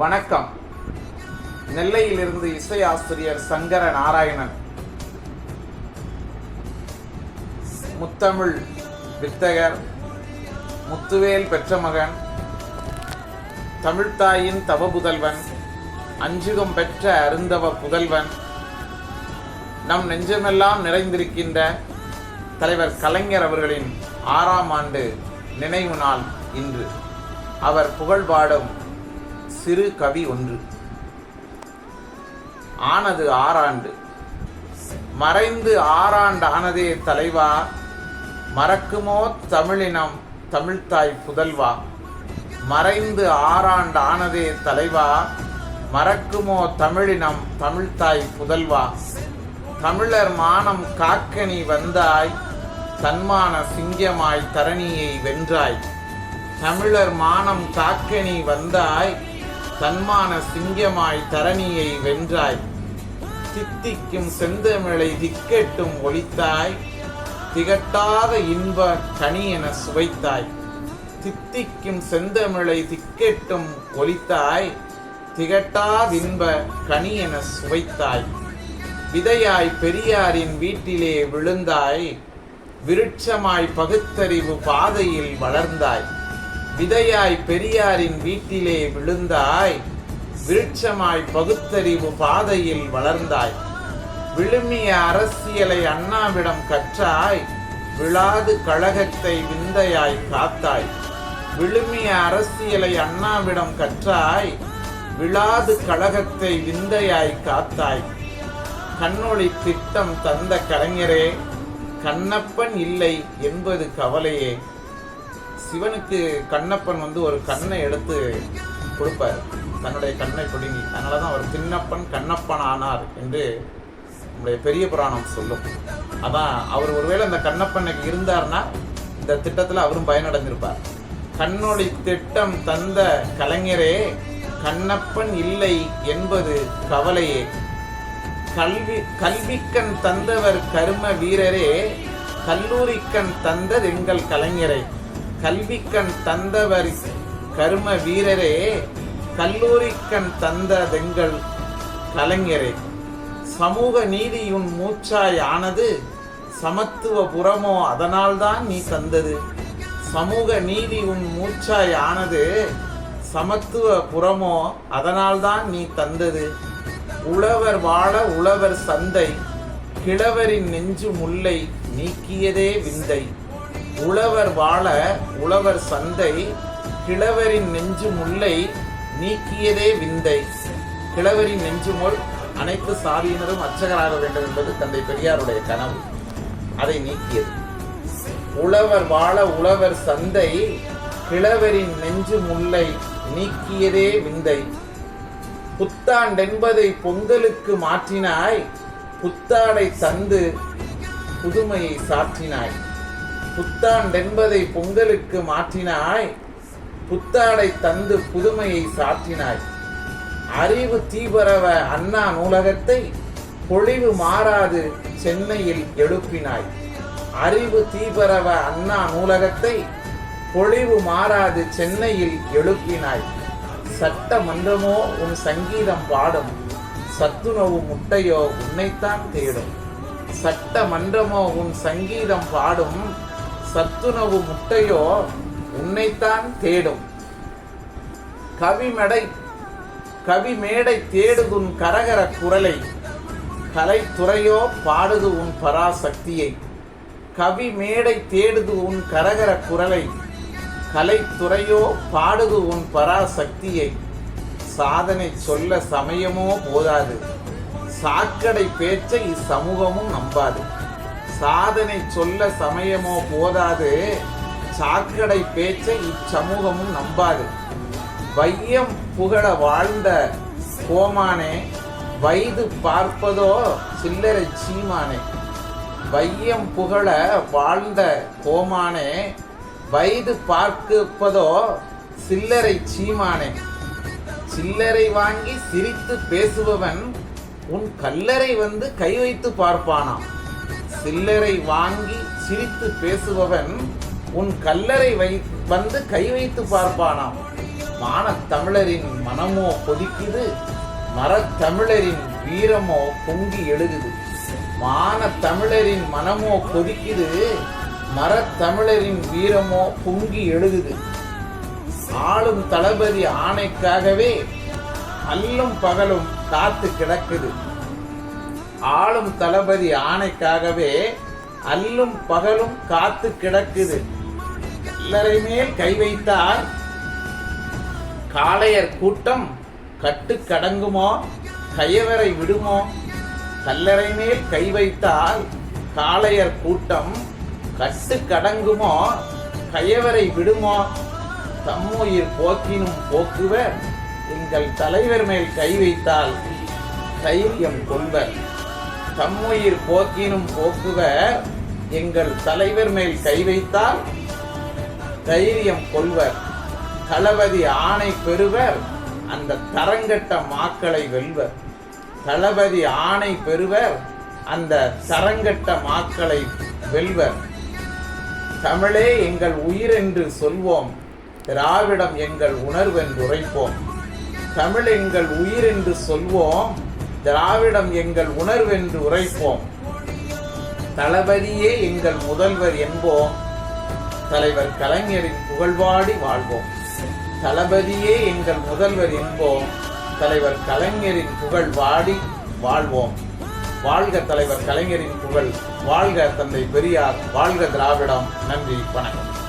வணக்கம். நெல்லையிலிருந்து இசை ஆசிரியர் சங்கர நாராயணன். முத்தமிழ் வித்தகர் முத்துவேல் பெற்ற மகன் தமிழ்த்தாயின் தவபுதல்வன் அஞ்சுகம் பெற்ற அருந்தவ புதல்வன் நம் நெஞ்சமெல்லாம் நிறைந்திருக்கின்ற தலைவர் கலைஞர் அவர்களின் ஆறாம் ஆண்டு நினைவு நாள் இன்று. அவர் புகழ் பாடும் சிறு கவி ஒன்று. ஆனது ஆறாண்டு. மறைந்து ஆறாண்டு ஆனதே தலைவா மறக்குமோ தமிழினம் தமிழ்தாய் புதல்வா. மறைந்து ஆறாண்டு ஆனதே தலைவா மறக்குமோ தமிழினம் தமிழ்தாய் புதல்வா. தமிழர் மானம் காக்க நீ வந்தாய் தன்மான சிங்கமாய் தரணியை வென்றாய். தமிழர் மானம் காக்க நீ வந்தாய் தன்மான சிங்கமாய் தரணியை வென்றாய். தித்திக்கும் செந்தமிழை திக்கெட்டும் ஒழித்தாய். திகட்டாத இன்ப கனி என சுவைத்தாய். தித்திக்கும் செந்தமிழை திக்கெட்டும் ஒலித்தாய் திகட்டாதின்ப கனி என சுவைத்தாய். விதையாய் பெரியாரின் வீட்டிலே விழுந்தாய். விருட்சமாய் பகுத்தறிவு பாதையில் வளர்ந்தாய். விதையாய் பெரியாரின் வீட்டிலே விழுந்தாய் விருட்சமாய் பகுத்தறிவு பாதையில் வளர்ந்தாய். விழுமிய அரசியலை அண்ணாவிடம் கற்றாய் விழாது கழகத்தை விந்தையாய் காத்தாய். விழுமிய அரசியலை அண்ணாவிடம் கற்றாய் விழாது கழகத்தை விந்தையாய் காத்தாய். கண்ணொளி திட்டம் தந்த கலைஞரே கண்ணப்பன் இல்லை என்பது கவலையே. சிவனுக்கு கண்ணப்பன் வந்து ஒரு கண்ணை எடுத்து கொடுப்பார். தன்னுடைய கண்ணை பிடுங்கி. அதனால தான் அவர் சின்னப்பன் கண்ணப்பன் ஆனார் என்று நம்முடைய பெரிய புராணம் சொல்லும். அதான் அவர் ஒருவேளை இந்த கண்ணப்பனுக்கு இருந்தார்னா இந்த திட்டத்தில் அவரும் பயனடைஞ்சிருப்பார் கண்ணொளி திட்டம் தந்த கலைஞரே கண்ணப்பன் இல்லை என்பது கவலையே. கல்வி கல்விக்கண் தந்தவர் கரும வீரரே கல்லூரிக்கண் தந்தது எங்கள் கலைஞரை. கல்விக்கண் தந்தவர் கரும வீரரே கல்லூரிக்கண் தந்ததெங்கள் கலைஞரே. சமூக நீதியுன் மூச்சாய் ஆனது சமத்துவ புறமோ அதனால்தான் நீ தந்தது. சமூக நீதி உன் மூச்சாய் ஆனது சமத்துவ புறமோ அதனால்தான் நீ தந்தது. உழவர் வாழ உழவர் சந்தை கிழவரின் நெஞ்சு முல்லை நீக்கியதே விந்தை. உழவர் வாழ உழவர் சந்தை கிழவரின் நெஞ்சு முல்லை நீக்கியதே விந்தை. கிழவரின் நெஞ்சு முள் அனைத்து சாதியினரும் அர்ச்சகராக வேண்டும் என்பது தந்தை பெரியாருடைய கனவு. அதை நீக்கியது. உழவர் வாழ உழவர் சந்தை கிழவரின் நெஞ்சு முல்லை நீக்கியதே விந்தை. புத்தாண்டென்பதை பொங்கலுக்கு மாற்றினாய் புத்தாடை தந்து புதுமையை சாற்றினாய். புத்தாண்டென்பதை பொங்கலுக்கு மாற்றினாய் புத்தாடை தந்து புதுமையை சாற்றினாய். அறிவு தீபரவ அண்ணா நூலகத்தை பொழிவு மாறாது சென்னையில் எழுப்பினாய். அறிவு தீபரவ அண்ணா நூலகத்தை பொழிவு மாறாது சென்னையில் எழுப்பினாய். சட்டமன்றமோ உன் சங்கீதம் பாடும் சத்துணவு முட்டையோ உன்னைத்தான் தேடும். சட்டமன்றமோ உன் சங்கீதம் பாடும் சத்துணவு முட்டையோ உன்னைத்தான் தேடும். கவிமடை தேடுது தேடுதுன் கரகர குரலை கலைத்துறையோ பாடுது உன் பராசக்தியை. கவி மேடை தேடுது உன் கரகர குரலை கலைத்துறையோ பாடுது உன் பராசக்தியை. சாதனை சொல்ல சமயமோ போதாது. சாக்கடை பேச்சை இச்சமூகமும் நம்பாது. சாதனை சொல்ல சமயமோ போதாது. சாக்கடை பேச்சை இச்சமூகமும் நம்பாது. வையம் புகழ வாழ்ந்த கோமானே வயது பார்ப்பதோ சில்லறை சீமானே. வையம் புகழ வாழ்ந்த கோமானே வயது பார்க்கப்பதோ சில்லறை சீமானே. சில்லறை வாங்கி சிரித்து பேசுபவன் உன் கல்லறை வந்து கை வைத்து பார்ப்பானாம். சில்லறை வாங்கி சிரித்து பேசுபவன் உன் கல்லறை வை வந்து கை வைத்து பார்ப்பானாம். மானத்தமிழரின் மனமோ கொதிக்குது மரத்தமிழரின் வீரமோ பொங்கி எழுகுது. மானத்தமிழரின் மனமோ கொதிக்குது மரத்தமிழரின் வீரமோ பொங்கி எழுகுது. ஆளும் தளபதி ஆணைக்காகவே அல்லும் பகலும் காத்து கிடக்குது. ஆளும் தளபதி ஆணைக்காகவே அல்லும் பகலும் காத்து கிடக்குது. கல்லறை மேல் கை வைத்தால் காளையர் கூட்டம் கட்டு கடங்குமோ? கையவரை விடுமோ? கல்லறை மேல் கை வைத்தால் காளையர் கூட்டம் கட்டு கடங்குமோ? கையவரை விடுமோ? தம்முயிர் போக்கினும் போக்குவர் எங்கள் தலைவர் மேல் கை வைத்தால் தைரியம் கொள்வர். தம்முயிர் போக்கினும் போக்குவர் எங்கள் தலைவர் மேல் கை வைத்தால் தைரியம் கொள்வர் தளபதி ஆணை பெறுவர் அந்த தரங்கட்ட மாக்களை வெல்வர். தளபதி ஆணை பெறுவர் அந்த தரங்கட்ட மாக்களை வெல்வர். தமிழே எங்கள் உயிர் என்று சொல்வோம் திராவிடம் எங்கள் உணர்வென்று உரைப்போம். தமிழ் எங்கள் உயிர் என்று சொல்வோம் திராவிடம் எங்கள் உணர்வென்று உரைப்போம். தளபதியே எங்கள் முதல்வர் என்போம். தலைவர் கலைஞரின் புகழ்வாடி வாழ்வோம். தளபதியே எங்கள் முதல்வர் என்போம். தலைவர் கலைஞரின் புகழ் வாடி வாழ்வோம். வாழ்க தலைவர் கலைஞரின் புகழ். வாழ்க தந்தை பெரியார். வாழ்க திராவிடம். நன்றி வணக்கம்.